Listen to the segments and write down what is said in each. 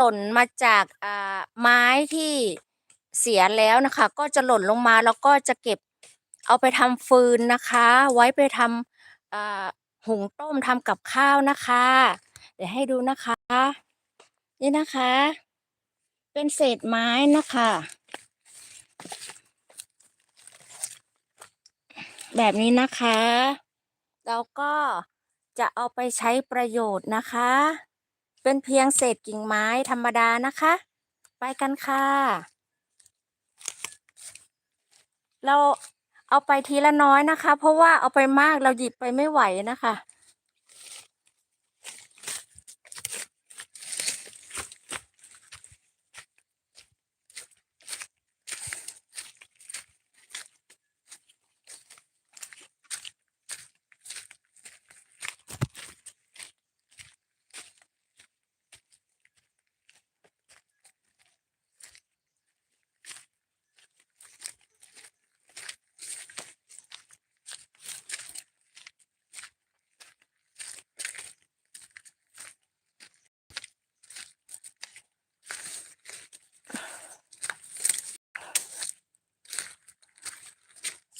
หล่นมาจากอ่าไม้ที่เสียแล้วนะคะ ก็จะหล่นลงมาแล้วก็จะเก็บเอาไปทำฟืนนะคะ ไว้ไปทำอ่าหุงต้มทำกับข้าวนะคะ เดี๋ยวให้ดูนะคะ นี่นะคะ เป็นเศษไม้นะคะ แบบนี้นะคะ เราก็จะเอาไปใช้ประโยชน์นะคะ เป็นเพียงเศษกิ่งไม้ธรรมดานะคะ ไปกันค่ะ เราเอาไปทีละน้อยนะคะ เพราะว่าเอาไปมากเราหยิบไปไม่ไหวนะคะ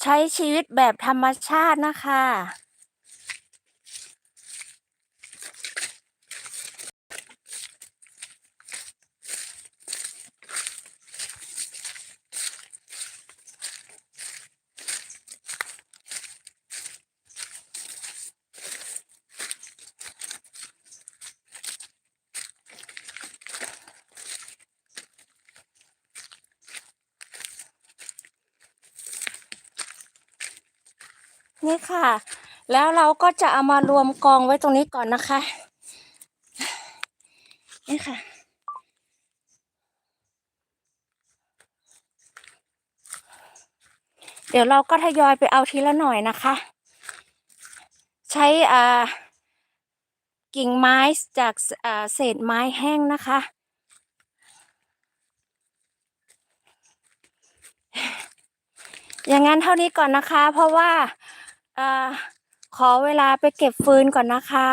ใช้ชีวิตแบบธรรมชาตินะคะ นี่ค่ะ แล้วเราก็จะเอามารวมกองไว้ตรงนี้ก่อนนะคะ นี่ค่ะ เดี๋ยวเราก็ทยอยไปเอาทีละหน่อยนะคะ ใช้อ่ากิ่งไม้จากอ่าเศษไม้แห้งนะคะอย่างนั้นเท่านี้ก่อนนะคะ เพราะว่า อาขอเวลาไปเก็บฟืนก่อนนะคะ